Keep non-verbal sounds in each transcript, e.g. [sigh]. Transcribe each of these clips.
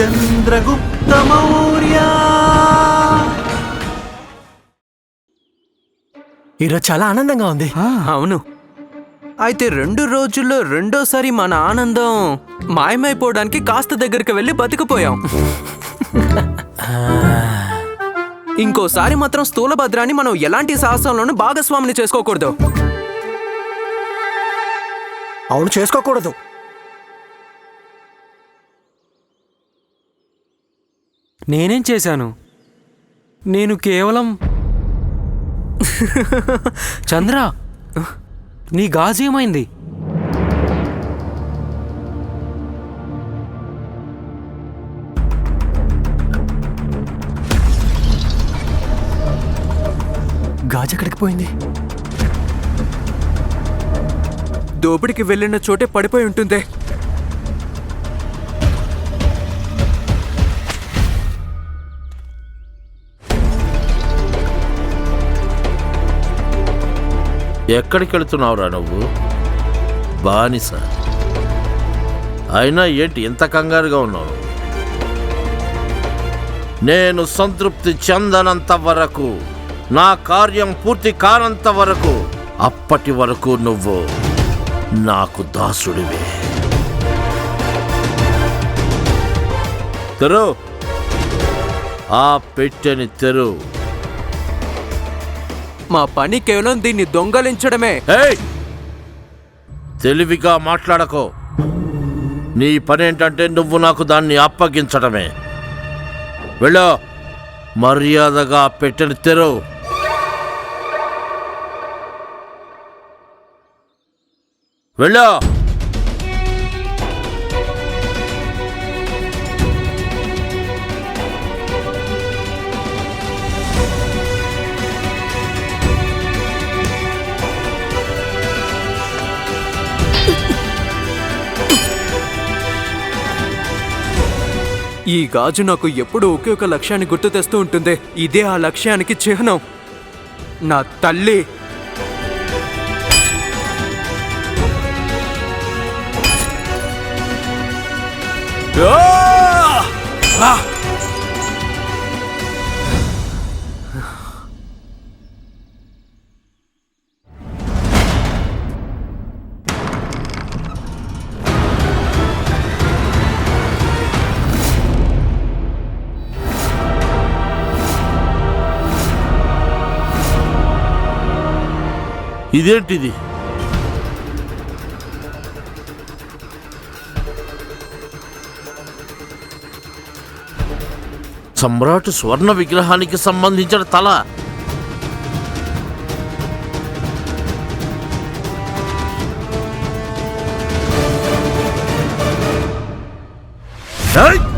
చంద్రగుప్త మౌర్య. ఈరోజు చాలా ఆనందంగా ఉంది. అవును. అయితే రెండు రోజుల్లో రెండోసారి మన ఆనందం మాయమైపోవడానికి కాస్త దగ్గరికి వెళ్ళి బతికిపోయాం. [laughs] ఇంకోసారి మాత్రం స్థూలభద్రాన్ని మనం ఎలాంటి సాహసంలోనూ భాగస్వామిని చేసుకోకూడదు. అవును చేసుకోకూడదు. నేనేం చేశాను? నేను కేవలం చంద్ర నీ గాజు ఏమైంది? గాజు ఎక్కడికి పోయింది? దోపిడికి వెళ్ళిన చోటే పడిపోయి ఉంటుంది. ఎక్కడికి వెళుతున్నావురా నువ్వు? బానిస. అయినా ఏంటి ఇంత కంగారుగా ఉన్నావు? నేను సంతృప్తి చెందనంత వరకు నా కార్యం పూర్తి కానంత వరకు అప్పటి వరకు నువ్వు నాకు దాసుడివే. తెరు. ఆ పెట్టెని తెరు. మా పని కేవలం దీన్ని దొంగలించడమే. తెలివిగా మాట్లాడకో. నీ పని ఏంటంటే నువ్వు నాకు దాన్ని అప్పగించడమే. వెళ్ళో. మర్యాదగా పెట్టెని తెరు. వెళ్ళో. ఈ గాజు నాకు ఎప్పుడూ ఒకే ఒక లక్ష్యాన్ని గుర్తు తెస్తూ ఉంటుంది. ఇదే ఆ లక్ష్యానికి చిహ్నం. నా తల్లి! ఇదేంటిది సమ్రాట్ స్వర్ణ విగ్రహానికి సంబంధించిన తల Hey!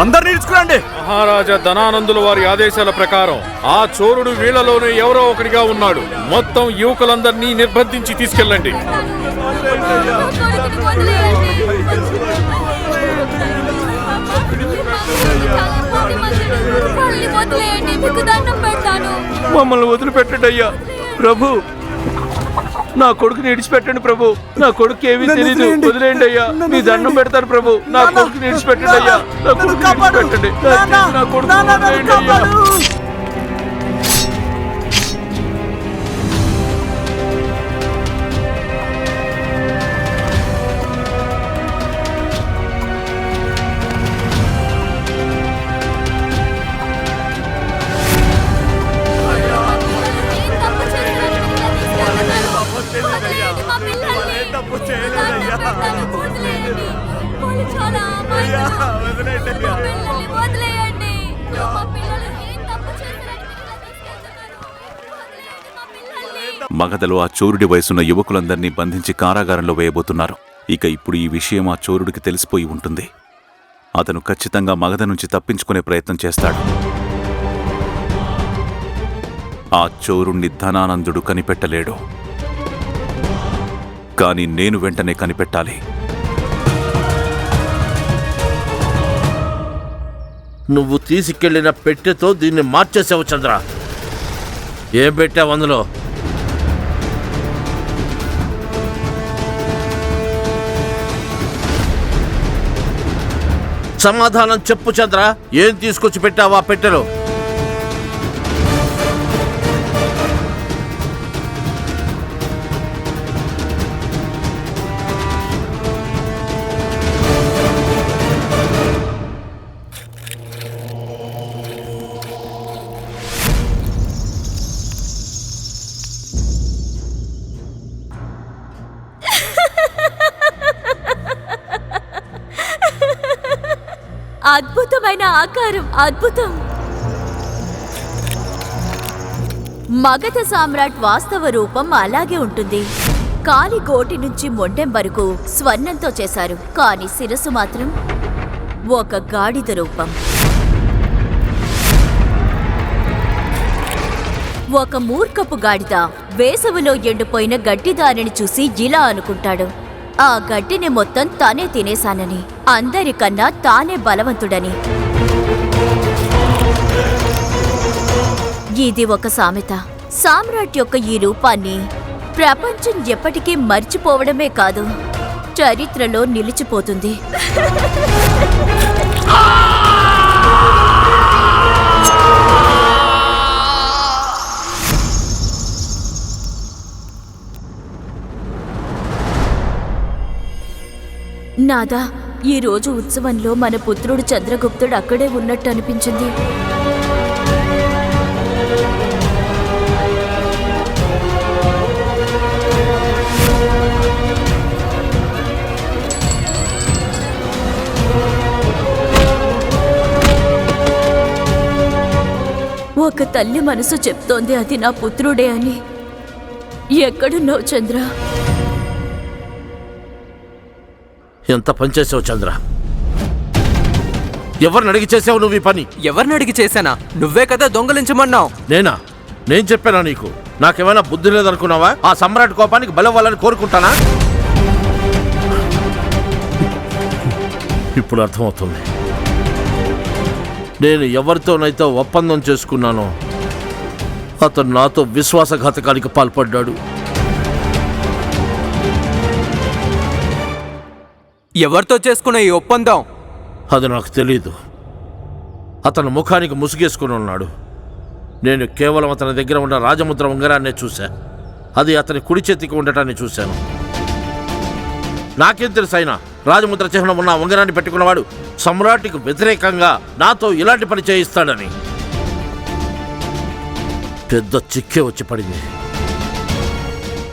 అందరు నిలుచుకురండి మహారాజా ధనానందుల వారి ఆదేశాల ప్రకారం ఆ చోరుడు వీళ్ళలోనే ఎవరో ఒకరిగా ఉన్నాడు. మొత్తం యువకులందరినీ నిర్బంధించి తీసుకెళ్ళండి. మమ్మల్ని వదిలిపెట్టండి అయ్యా. ప్రభు నా కొడుకుని విడిచిపెట్టండి ప్రభు. నా కొడుకు ఏమీ తెలియదు వదిలేయండి. అయ్యా. మీ దండం. పెడతారు ప్రభు. నా కొడుకుని విడిచిపెట్టండి అయ్యా. నా కొడుకుని నాన్న, నా కొడుకు వదిలేయండి అయ్యా. మగధలో ఆ చోరుడి వయసున్న యువకులందరినీ బంధించి కారాగారంలో వేయబోతున్నారు. ఇక ఇప్పుడు ఈ విషయం ఆ చోరుడికి తెలిసిపోయి ఉంటుంది. అతను ఖచ్చితంగా మగధ నుంచి తప్పించుకునే ప్రయత్నం చేస్తాడు. ఆ చోరుణ్ణి ధనానందుడు కనిపెట్టలేడు. కాని నేను వెంటనే కనిపెట్టాలి. నువ్వు తీసుకెళ్ళిన పెట్టెతో దీన్ని మార్చేసావు చంద్ర. ఏం పెట్టావు అందులో? సమాధానం చెప్పు చంద్ర. ఏం తీసుకొచ్చి పెట్టావా పెట్టెలో? అద్భుతం. మగధ సామ్రాట్ వాస్తవ రూపం అలాగే ఉంటుంది. కాలి గోటి నుంచి మొండెం వరకు స్వర్ణంతో చేశారు. కాని శిరస్సు మాత్రం ఒక గాడిద రూపం. ఒక మూర్ఖపు గాడిద వేసవిలో ఎండిపోయిన గడ్డిదారిని చూసి ఇలా అనుకుంటాడు. ఆ గడ్డిని మొత్తం తానే తినేశానని. అందరికన్నా తానే బలవంతుడని. ఇది ఒక సామెత. సామ్రాట్ యొక్క ఈ రూపాన్ని ప్రపంచం ఎప్పటికీ మర్చిపోవడమే కాదు చరిత్రలో నిలిచిపోతుంది. నాదా ఈ రోజు ఉత్సవంలో మన పుత్రుడు చంద్రగుప్తుడు అక్కడే ఉన్నట్టు అనిపించింది. ఒక తల్లి మనసు చెప్తోంది అది నా పుత్రుడే అని. ఎక్కడున్నావు చంద్ర? ఎంత పనిచేసావు చంద్ర? ఎవరిని అడిగి చేసావు నువ్వు ఈ పని? ఎవరిని అడిగి చేశానా? నువ్వే కదా దొంగలించమన్నావు. నేనా? నేను చెప్పానా నీకు? నాకేమైనా బుద్ధి లేదనుకున్నావా? ఆ సమ్రాట్ కోపానికి బలవ్వాలని కోరుకుంటానా? ఇప్పుడు అర్థమవుతుంది. నేను ఎవరితోనైతే ఒప్పందం చేసుకున్నానో అతను నాతో విశ్వాసఘాతకానికి పాల్పడ్డాడు. ఎవరితో చేసుకున్న ఈ ఒప్పందం? అది నాకు తెలీదు. అతను ముఖానికి ముసుగేసుకుని ఉన్నాడు. నేను కేవలం అతని దగ్గర ఉన్న రాజముద్ర ఉంగరాన్నే చూశా. అది అతని కుడి చేతికి ఉండటాన్ని చూశాను. నాకేం తెలుసు అయినా? రాజముద్ర చిహ్నం ఉన్న ఉంగరాన్ని పెట్టుకున్నవాడు సమ్రాట్కి వ్యతిరేకంగా నాతో ఇలాంటి పని చేయిస్తాడని. పెద్ద చిక్కే వచ్చి పడింది.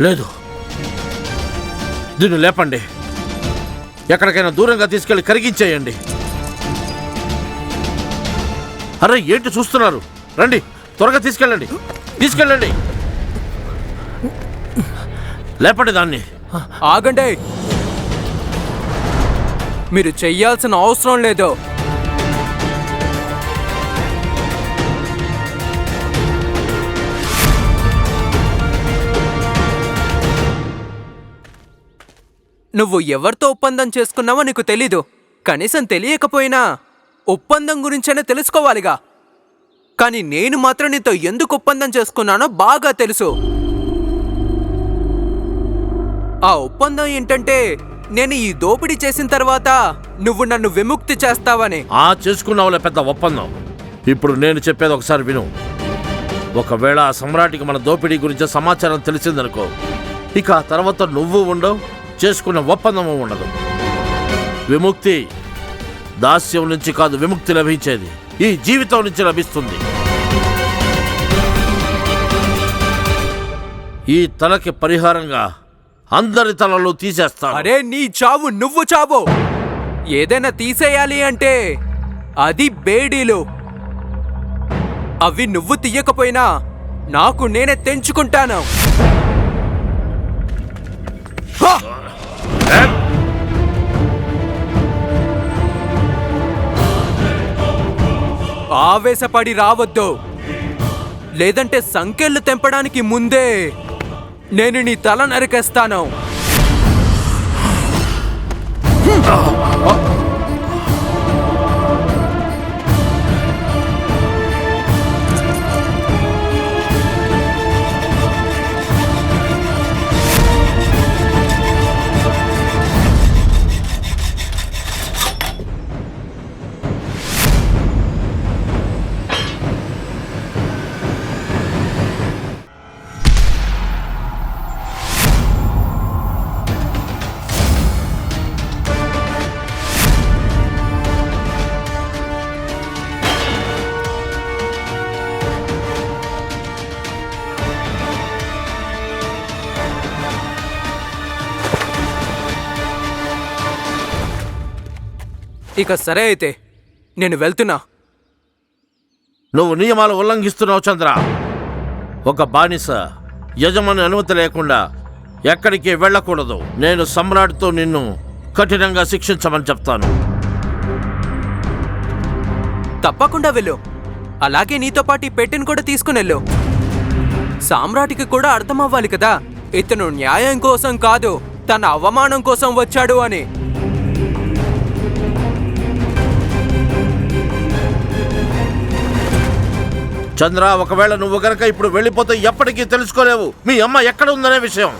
లేదు. దీన్ని లేపండి. ఎక్కడికైనా దూరంగా తీసుకెళ్ళి కరిగించేయండి. అరే ఏంటి చూస్తున్నారు? రండి త్వరగా తీసుకెళ్ళండి. తీసుకెళ్ళండి. లేపండి దాన్ని. ఆగండి. మీరు చెయ్యాల్సిన అవసరం లేదు. నువ్వు ఎవరితో ఒప్పందం చేసుకున్నావో నీకు తెలీదు. కనీసం తెలియకపోయినా ఒప్పందం గురించైనా తెలుసుకోవాలిగా. కానీ నేను మాత్రం నీతో ఎందుకు ఒప్పందం చేసుకున్నానో బాగా తెలుసు. ఆ ఒప్పందం ఏంటంటే నేను ఈ దోపిడీ చేసిన తర్వాత నువ్వు నన్ను విముక్తి చేస్తావని. ఆ చేసుకున్నావులే పెద్ద ఒప్పందం. ఇప్పుడు నేను చెప్పేది ఒకసారి విను. ఒకవేళ ఆ సమ్రాటికి మన దోపిడీ గురించి సమాచారం తెలిసిందనుకో ఇక ఆ తర్వాత నువ్వు ఉండవు చేసుకున్న ఒప్పందము ఉండదు. విముక్తి దాస్యం నుంచి కాదు విముక్తి లభించేది ఈ జీవితం నుంచి లభిస్తుంది. ఈ తలకి పరిహారంగా అందరి తలలు తీసేస్తాను. అరే నీ చావు నువ్వు చావు. ఏదైనా తీసేయాలి అంటే అది బేడీలు. అవి నువ్వు తీయకపోయినా నాకు నేనే తెంచుకుంటాను. ఆవేశపడి రావద్దు. లేదంటే సంకెళ్ళు తెంపడానికి ముందే నేను నీ తల నరికేస్తాను. ఇక సరే అయితే నేను వెళ్తున్నా. నువ్వు నియమాలు ఉల్లంఘిస్తున్నావు చంద్ర. ఒక బానిస యజమాని అనుమతి లేకుండా ఎక్కడికి వెళ్ళకూడదు. నేను సమ్రాట్తో నిన్ను కఠినంగా శిక్షించమని చెప్తాను. తప్పకుండా వెళ్ళు. అలాగే నీతో పాటు ఈ పెట్టెను కూడా తీసుకుని వెళ్ళు సామ్రాటికి కూడా అర్థం అవ్వాలి కదా ఇతను న్యాయం కోసం కాదు తన అవమానం కోసం వచ్చాడు అని. చంద్ర ఒకవేళ నువ్వు గనక ఇప్పుడు వెళ్ళిపోతే ఎప్పటికీ తెలుసుకోలేవు. మీ అమ్మ ఎక్కడ ఉందనే విషయం.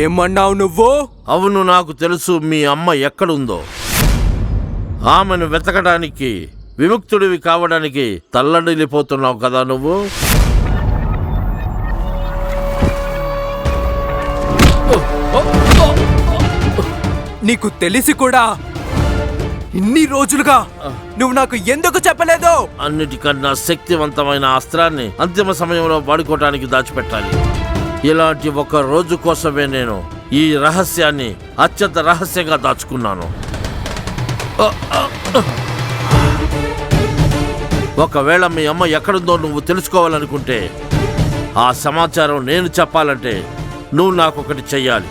ఏమన్నావు నువ్వు? అవును నాకు తెలుసు మీ అమ్మ ఎక్కడుందో. ఆమెను వెతకడానికి విముక్తుడివి కావడానికి తల్లడిల్లిపోతున్నావు కదా నువ్వు? నీకు తెలిసి కూడా ఇన్ని రోజులుగా నువ్వు నాకు ఎందుకు చెప్పలేదు? అన్నిటికన్నా శక్తివంతమైన అస్త్రాన్ని అంతిమ సమయంలో వాడుకోవటానికి దాచిపెట్టాలి. ఇలాంటి ఒక రోజు కోసమే నేను ఈ రహస్యాన్ని అత్యంత రహస్యంగా దాచుకున్నాను. ఒకవేళ మీ అమ్మ ఎక్కడుందో నువ్వు తెలుసుకోవాలనుకుంటే ఆ సమాచారం నేను చెప్పాలంటే నువ్వు నాకు ఒకటి చెయ్యాలి.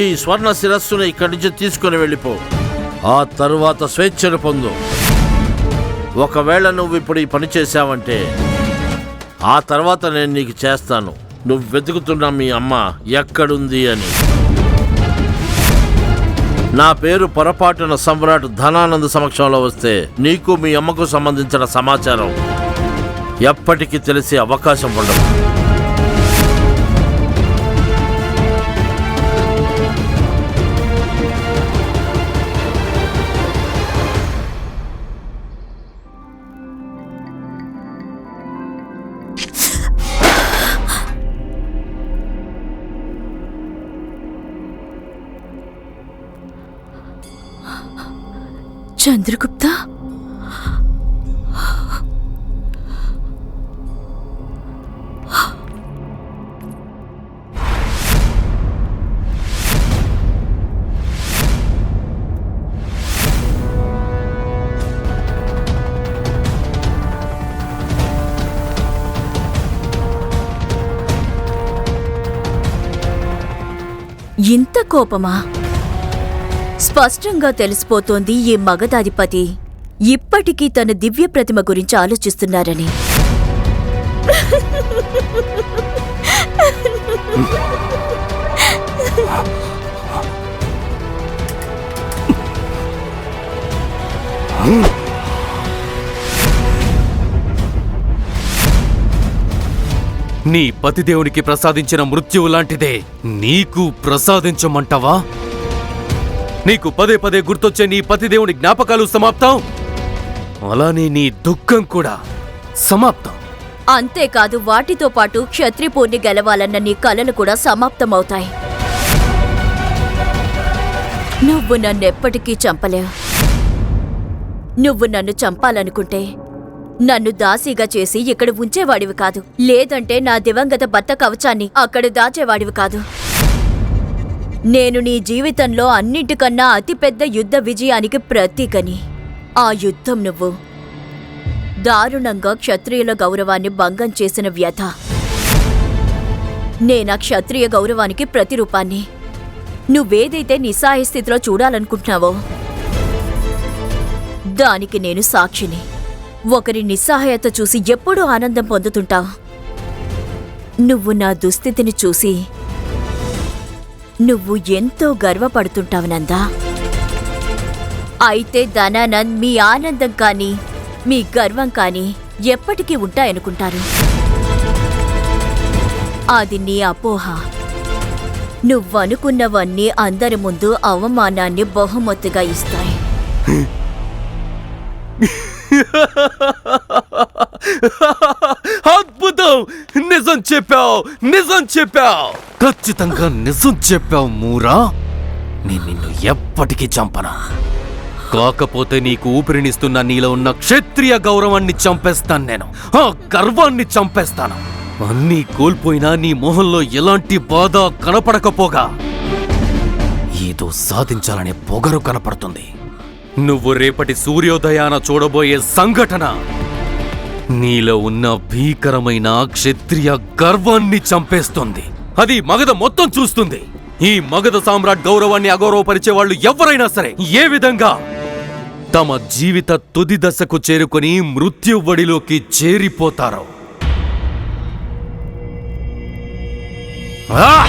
ఈ స్వర్ణ శిరస్సును ఇక్కడి నుంచి తీసుకుని వెళ్ళిపో. ఆ తరువాత స్వేచ్ఛను పొందు. ఒకవేళ నువ్వు ఇప్పుడు ఈ పని చేశావంటే ఆ తర్వాత నేను నీకు చేస్తాను. నువ్వు వెతుకుతున్న మీ అమ్మ ఎక్కడుంది అని. నా పేరు పొరపాటున సమ్రాట్ ధనానంద్ సమక్షంలో వస్తే నీకు మీ అమ్మకు సంబంధించిన సమాచారం ఎప్పటికీ తెలిసే అవకాశం ఉండదు. ఇంత కోపమా? స్పష్టంగా తెలిసిపోతోంది ఈ మగధాధిపతి ఇప్పటికీ తన దివ్య ప్రతిమ గురించి ఆలోచిస్తున్నారని. నీ పతిదేవునికి ప్రసాదించిన మృత్యువు లాంటిదే నీకు ప్రసాదించమంటావా? నీకు పదే పదే గుర్తొచ్చే నీ పతిదేవుని జ్ఞాపకాలు సమాప్తం? అలానే నీ దుఃఖం కూడా సమాప్తం. అంతేకాదు వాటితో పాటు క్షత్రిపూర్ణి గెలవాలన్న నీ కలలు కూడా సమాప్తమవుతాయి. నువ్వు నన్నెప్పటికీ చంపలేవు. నువ్వు నన్ను చంపాలనుకుంటే నన్ను దాసీగా చేసి ఇక్కడ ఉంచేవాడివి కాదు. లేదంటే నా దివంగత భర్త కవచాన్ని అక్కడ దాచేవాడివి కాదు. నేను నీ జీవితంలో అన్నింటికన్నా అతిపెద్ద యుద్ధ విజయానికి ప్రతీకని. ఆ యుద్ధం నువ్వు. దారుణంగా క్షత్రియుల గౌరవాన్ని భంగం చేసిన వ్యథ నేనా క్షత్రియ గౌరవానికి ప్రతిరూపాన్ని. నువ్వేదైతే నిస్సాయ స్థితిలో చూడాలనుకుంటున్నావో దానికి నేను సాక్షిని. ఒకరి నిస్సహాయత చూసి ఎప్పుడూ ఆనందం పొందుతుంటావు నువ్వు నా దుస్థితిని చూసి నువ్వు ఎంతో గర్వపడుతుంటావు నందా. అయితే ధనానంద్ మీ ఆనందం కానీ మీ గర్వం కానీ ఎప్పటికీ ఉంటాయనుకుంటారు. అది నీ అపోహ. నువ్వనుకున్నవన్నీ అందరి ముందు అవమానాన్ని బహుమతిగా ఇస్తాయి. [laughs] అద్భుతం నిజం చెప్పావు నిజం చెప్పావు ఖచ్చితంగా నిజం చెప్పావు మూరా నేను నిన్ను ఎప్పటికీ చంపనా కాకపోతే నీకు ఊపిరినిస్తున్న నీలో ఉన్న క్షత్రియ గౌరవాన్ని చంపేస్తాను నేను. ఆ గర్వాన్ని చంపేస్తాను. అన్నీ కోల్పోయినా నీ మొహంలో ఎలాంటి బాధ కనపడకపోగా. ఏదో సాధించాలనే పొగరు కనపడుతుంది. నువ్వు రేపటి సూర్యోదయాన చూడబోయే సంఘటన. నీలో ఉన్న భీకరమైన క్షత్రియ గర్వాన్ని చంపేస్తుంది. అది మగధ మొత్తం చూస్తుంది. ఈ మగధ సామ్రాట్ గౌరవాన్ని అగౌరవపరిచే వాళ్ళు ఎవరైనా సరే ఏ విధంగా తమ జీవిత తుది దశకు చేరుకొని మృత్యువడిలోకి చేరిపోతారో. ఆ!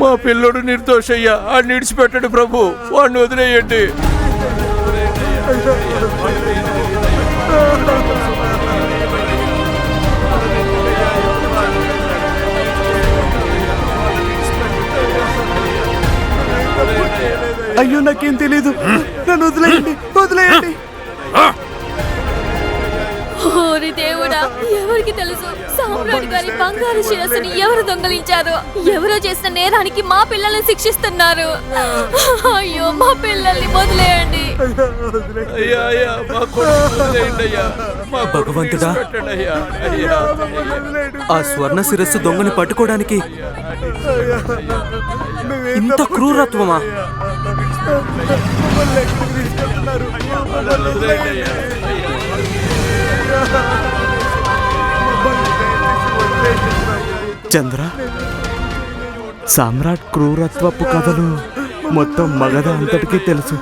మా పిల్లోడు నిర్దోషయ్యా. ఆ నిడిచిపెట్టండి ప్రభు. వాడిని వదిలేయండి. అయ్యో నాకేం తెలీదు. నన్ను వదిలేయండి. వదిలేయండి. ఓరి దేవుడా ఎవరికి తెలుసు? సామ్రాట్ గారి బంగారు శిరస్సుని ఎవరు దొంగలించారు? ఎవరో చేసిన నేరానికి మా పిల్లల్ని శిక్షిస్తున్నారు. అయ్యో మా పిల్లల్ని వదిలేయండి. భగవంతుడా. ఆ స్వర్ణ శిరస్సు దొంగని పట్టుకోవడానికి ఇంత క్రూరత్వమా? చంద్ర సామ్రాట్ క్రూరత్వపు కథలు మొత్తం మగధ అంతటికీ తెలుసు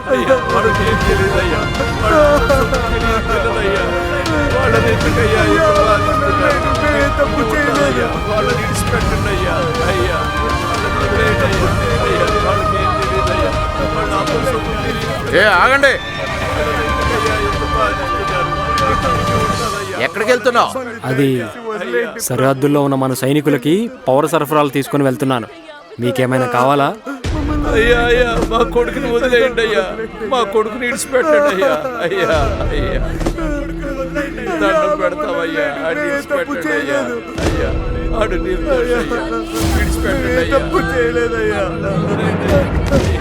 ఏం ఆగండి? ఎక్కడికి వెళ్తున్నావు అది సరిహద్దుల్లో ఉన్న మన సైనికులకి పౌర సరఫరాలు తీసుకొని వెళ్తున్నాను. మీకేమైనా కావాలా? అయ్యా అయ్యా మా కొడుకుని వదిలేయండి అయ్యా. మా కొడుకుని విడిచిపెట్టండి అయ్యా. అయ్యా అయ్యా. దండం పెడతామయ్యా ఆడిని విడిచిపెట్టండి అయ్యా. అయ్యా ఆడు నిర్దోషి అయ్యా. విడిచిపెట్టండి అయ్యా. తప్పు చేయలేదయ్యా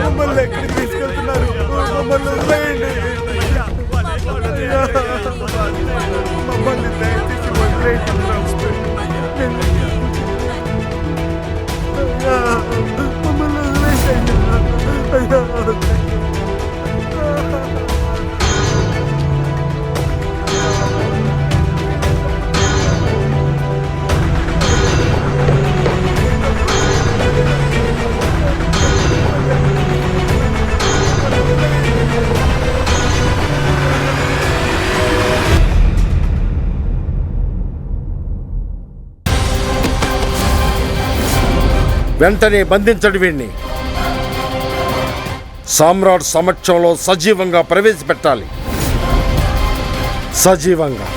మమ్మల్ని ఎక్కడికి తీసుకెళ్తున్నారు? మమ్మల్ని వదిలేయండి. మమ్మల్ని దయచేసి వదిలేయండి. మమ్మల్ని వదిలేయండి అయ్యా వెంటనే బంధించడు వీణ్ణి. సామ్రాట్ సమక్షంలో సజీవంగా ప్రవేశపెట్టాలి. సజీవంగా.